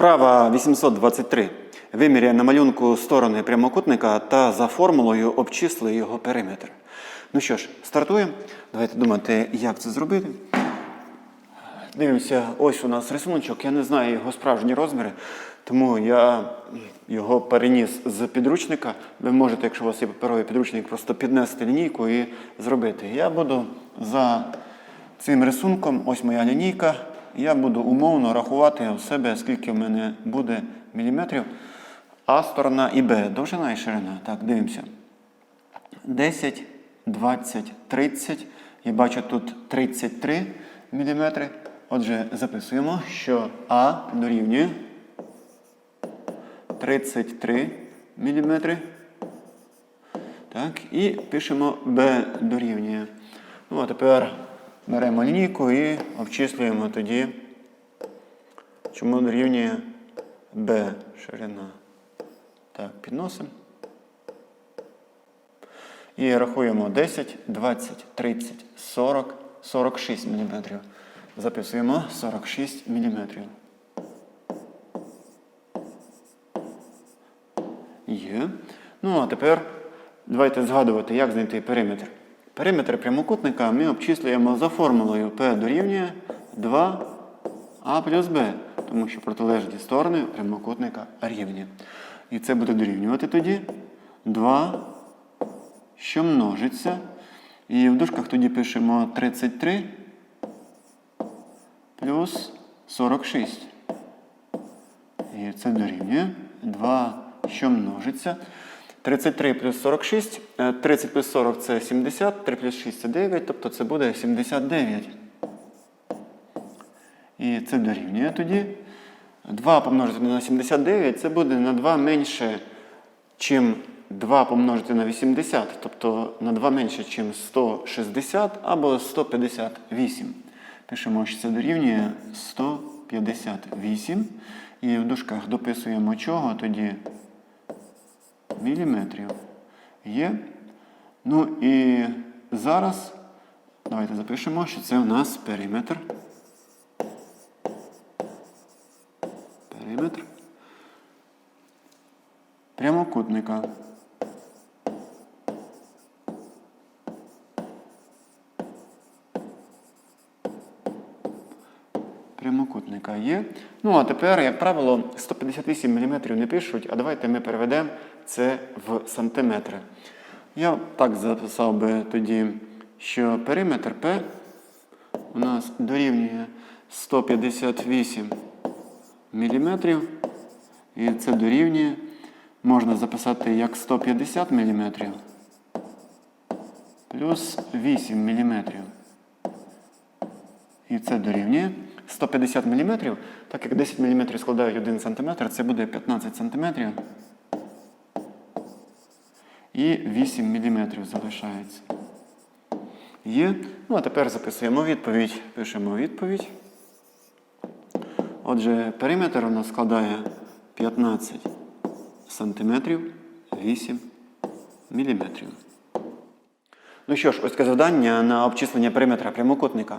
Вправа 823. Виміряє на малюнку сторони прямокутника та за формулою обчисли його периметр. Ну що ж, стартуємо. Давайте думати, як це зробити. Дивимося, ось у нас рисуночок. Я не знаю його справжні розміри, тому я його переніс з підручника. Ви можете, якщо у вас є паперовий підручник, просто піднести лінійку і зробити. Я буду за цим рисунком, ось моя лінійка. Я буду умовно рахувати у себе, скільки в мене буде міліметрів. А сторона і Б, довжина і ширина. Так, дивимося. 10, 20, 30. Я бачу тут 33 мм. Отже, записуємо, що А дорівнює 33 мм. Так, і пишемо Б дорівнює. Ну, а тепер беремо лінійку і обчислюємо тоді, чому дорівнює Б ширина. Так, підносимо. І рахуємо 10, 20, 30, 40, 46 мм. Записуємо 46 мм. Є. Ну, а тепер давайте згадувати, як знайти периметр. Периметр прямокутника ми обчислюємо за формулою P дорівнює 2А плюс Б, тому що протилежні сторони прямокутника рівні. І це буде дорівнювати тоді 2 що множиться. І в дужках тоді пишемо 33 плюс 46. І це дорівнює 2, що множиться. 33 плюс 46. Е, 30 плюс 40 це 70, 3 плюс 6 це 9, тобто це буде 79. І це дорівнює тоді. 2 помножити на 79 це буде на 2 менше, чим 2 помножити на 80, тобто на 2 менше, ніж 160 або 158. Пишемо, що це дорівнює 158. І в дужках дописуємо чого тоді міліметрів. Є. Ну і зараз давайте запишемо, що це у нас периметр. Периметр прямокутника. Прямокутника є. Ну, а тепер, як правило, 158 мм не пишуть, а давайте ми переведемо це в сантиметри. Я так записав би тоді, що периметр P у нас дорівнює 158 мм. І це дорівнює, можна записати як 150 мм плюс 8 мм. І це дорівнює 150 мм, так як 10 мм складають 1 см, це буде 15 см. І 8 мм залишається. Є. Ну, а тепер записуємо відповідь. Пишемо відповідь. Отже, периметр у нас складає 15 сантиметрів 8 міліметрів. Ну що ж, ось таке завдання на обчислення периметра прямокутника.